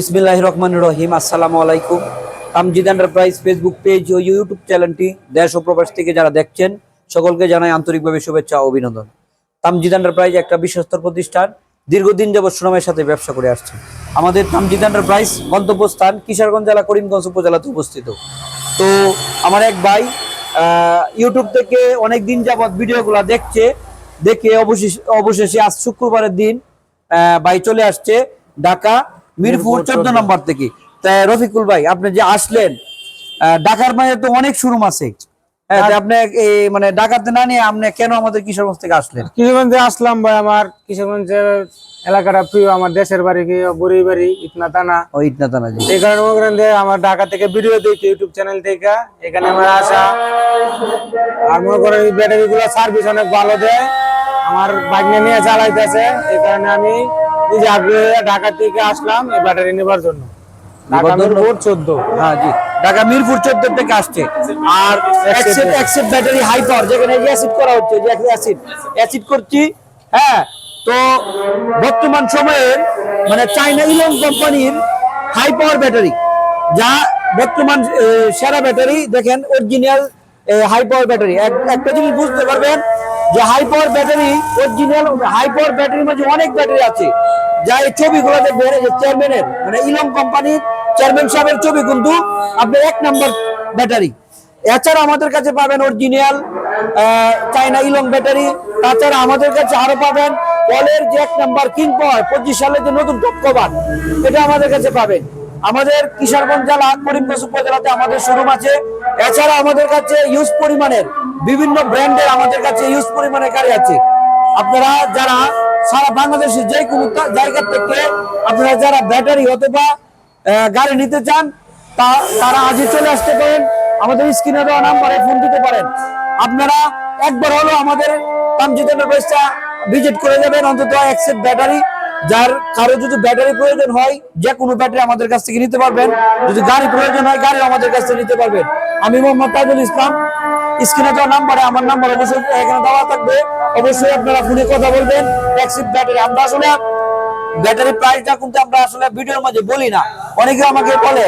বিসমিল্লাহ রহমান রহিম, আসসালামু আলাইকুম। তামজিদ এন্টারপ্রাইজ ফেসবুক পেজ ও ইউটিউব চ্যানেলটি দেশ ও প্রবাস থেকে যারা দেখছেন, সকলকে জানাই আন্তরিকভাবে শুভেচ্ছা ও অভিনন্দন। তামজিদ এন্টারপ্রাইজ একটা বিশ্বস্ত প্রতিষ্ঠান, দীর্ঘদিন যাবৎ সুনামের সাথে ব্যবসা করে আসছে। আমাদের তামজিদ এন্টারপ্রাইজ গন্তব্যস্থান কিশোরগঞ্জ জেলা, করিমগঞ্জ উপজেলাতে অবস্থিত তো আমার এক ভাই ইউটিউব থেকে অনেক দিন যাবৎ ভিডিওগুলো দেখছে, দেখে অবশেষে অবশেষে আজ শুক্রবারের দিন ভাই চলে আসছে ঢাকা। মিরপুর চোদ্দ নম্বর থেকে। তা রফিকুল ভাই আপনি যে আসলেন ঢাকার মাঝে তো অনেক শোরুম আছে। হ্যাঁ, আপনি মানে ঢাকাতে না নিয়ে আপনি কেন আমাদের কিশোরগঞ্জ থেকে আসলেন? কিশোরগঞ্জে আসলাম ভাই আমার কিশোরগঞ্জের এলাকাটা প্রিয় আমার দেশের বাড়ি কি বুড়ি ও এই কারণে আমার ঢাকা থেকে ভিডিও দেখি ইউটিউব চ্যানেল থেকে এখানে আমার আসা আর মনে করেন এই ব্যাটারি গুলো সার্ভিস অনেক ভালো দেয় আমার বাইক নিয়ে চালাইতেছে এই কারণে আমি নিজে আগ্রহে ঢাকা থেকে আসলাম এই ব্যাটারি নেবার জন্য। ঢাকা মিরপুর চোদ্দ। হ্যাঁ জি। ঢাকা মিরপুর চোদ্দ থেকে আসছে। আর acid acid battery high power যেখানে অ্যাসিড করা হচ্ছে যে অ্যাসিড অ্যাসিড করছি হ্যাঁ তো বর্তমান সময়ের মানে চাইনা কোম্পানির হাই পাওয়ার ব্যাটারি যা বর্তমান সেরা ব্যাটারি দেখেন অরিজিনাল হাই পাওয়ার ব্যাটারি একটা জিনিস বুঝতে পারবেন যে high power battery original high power ব্যাটারির মধ্যে অনেক ব্যাটারি আছে। যা এই ছবিগুলো দেখবেন, এই যে চেয়ারম্যানের মানে ইলং কোম্পানির চেয়ারম্যান সাহেবের ছবি কিন্তু আপনার এক নাম্বার ব্যাটারি এছাড়া আমাদের কাছে পাবেন অরিজিনাল চাইনা ইলং ব্যাটারি তাছাড়া আমাদের কাছে আরও পাবেন পলের যে এক নাম্বার কিং পাওয়ার পঁচিশ সালের যে নতুন টপ এটা আমাদের কাছে পাবেন। আমাদের কিশোরগঞ্জ জেলা, করিমগঞ্জ উপজেলাতে আমাদের শোরুম আছে। এছাড়া আমাদের কাছে ইউজ পরিমাণের বিভিন্ন ব্র্যান্ডের আমাদের কাছে ইউজ পরিমাণে গাড়ি আছে। আপনারা যারা সারা বাংলাদেশের যে কোনো জায়গা থেকে আপনারা যারা ব্যাটারি অথবা গাড়ি নিতে চান, তা তারা আজই চলে আসতে পারেন। আমাদের স্ক্রিনে দেওয়া নাম্বারে ফোন দিতে পারেন। আপনারা একবার হলো আমাদের তামজিদ এন্টারপ্রাইজটা ভিজিট করে যাবেন। অন্তত একসেট ব্যাটারি যার কারও যদি ব্যাটারি প্রয়োজন হয়, যে কোনো ব্যাটারি আমাদের কাছ থেকে নিতে পারবেন। যদি গাড়ি প্রয়োজন হয় গাড়ি আমাদের কাছ থেকে নিতে পারবেন। আমি মোহাম্মদ তাজুল ইসলাম। স্ক্রিনে দেওয়া নাম্বারে আমার নাম্বার অবশ্যই এখানে দেওয়া থাকবে। অবশ্যই আপনারা ফোনে কথা বলবেন। ট্যাক্সি ব্যাটারি আমরা আসলে ব্যাটারি প্রাইসটা কিন্তু আমরা আসলে ভিডিওর মাঝে বলি না। অনেকে আমাকে বলে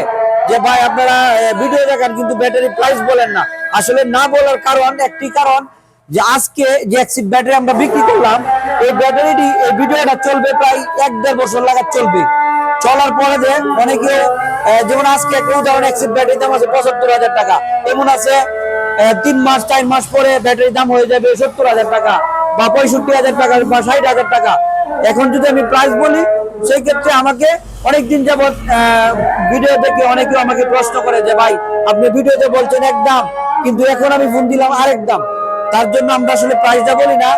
যে, ভাই, আপনারা ভিডিও দেখেন, কিন্তু ব্যাটারি প্রাইস বলেন না। আসলে না বলার কারণ একটি কারণ যে আজকে যে অ্যাক্সিড ব্যাটারি আমরা বিক্রি করলাম, এই ব্যাটারিটি এই ভিডিওটা চলবে প্রায় এক দেড় বছর লাগাত চলবে। চলার পরে যে অনেকে যেমন আজকে একটা উদাহরণ অ্যাক্সিড ব্যাটারি দাম আছে পঁচাত্তর হাজার টাকা। এমন আছে তিন মাস, চার মাস পরে ব্যাটারির দাম হয়ে যাবে সত্তর হাজার টাকা বা পঁয়ষট্টি হাজার টাকা বা ষাট হাজার টাকা। এখন যদি আমি প্রাইস বলি, সেই ক্ষেত্রে আমাকে অনেকদিন যাবৎ ভিডিও দেখে অনেকে আমাকে প্রশ্ন করে যে, ভাই, আপনি ভিডিওতে বলছেন এক দাম, কিন্তু এখন আমি ফোন দিলাম আরেক দাম। তার জন্য আমরা আসলে প্রাইসটা বলি না।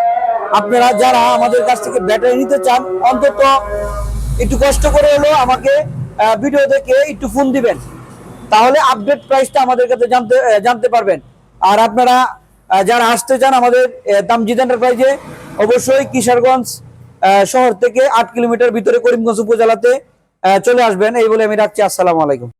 আপনারা যারা আমাদের কাছ থেকে ব্যাটারি নিতে চান অন্তত একটু কষ্ট করে হলেও আমাকে ভিডিও দেখে একটু ফোন দিবেন। তাহলে আপডেট প্রাইসটা আমাদের কাছে জানতে জানতে পারবেন। আর আপনারা যারা আসতে চান আমাদের আহ, তামজিদ এন্টারপ্রাইজে অবশ্যই কিশোরগঞ্জ শহর থেকে আট কিলোমিটার ভিতরে করিমগঞ্জ উপজেলাতে চলে আসবেন। এই বলে আমি রাখছি। আসসালামু আলাইকুম।